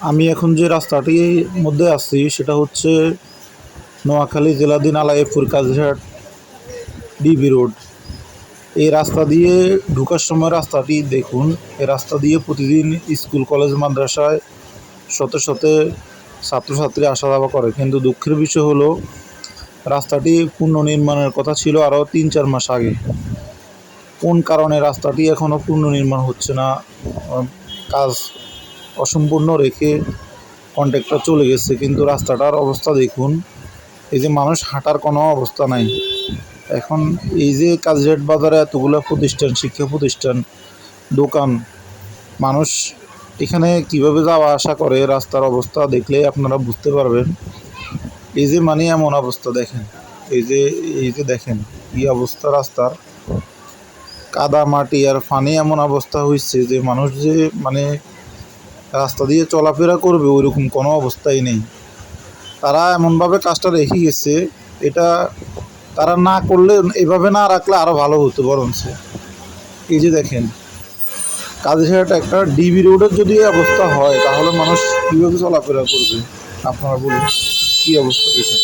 আমি এখন যে রাস্তাটির মধ্যে আছি, সেটা হচ্ছে নোয়াখালী জেলাধীন আলাইপুর কাজিরহাট ডিবি রোড এই রাস্তা দিয়ে ঢুকার সময় রাস্তাটি দেখুন এই রাস্তা দিয়ে প্রতিদিন স্কুল, কলেজ, মাদ্রাসায় শত শতে ছাত্রছাত্রী আসা যাওয়া করে। কিন্তু দুঃখের বিষয় হলো, রাস্তাটি পুনর্নির্মাণের কথা ছিল আরও তিন চার মাস আগে। কোন কারণে রাস্তাটি এখনও পুনর্নির্মাণ হচ্ছে না? কাজ অসম্পূর্ণ রেখে কন্ট্রাক্টর চলে গেছে, কিন্তু রাস্তাটার অবস্থা দেখুন, এই যে মানুষ হাঁটার কোনো অবস্থা নাই। এখন এই যে কাজিরাট বাজারে এতগুলো প্রতিষ্ঠান, শিক্ষা প্রতিষ্ঠান, দোকান, মানুষ এখানে কীভাবে যাওয়া আসা করে, রাস্তার অবস্থা দেখলে আপনারা বুঝতে পারবেন। এই যে মানে এমন অবস্থা দেখেন, এই যে এই যে দেখেন কি অবস্থা রাস্তার। কাদা মাটি আর ফানি এমন অবস্থা হয়েছে যে মানুষ যে মানে রাস্তা দিয়ে চলাফেরা করবে, ওইরকম কোনো অবস্থাই নেই। তারা এমনভাবে কাজটা রেখে গেছে, এটা তারা না করলে, এভাবে না রাখলে আরও ভালো হতো বরঞ্চ। এই যে দেখেন, কাজিরহাট একটা ডিবি রোডের যদি অবস্থা হয়, তাহলে মানুষ কীভাবে চলাফেরা করবে? আপনারা বলুন, কী অবস্থা দেখেন?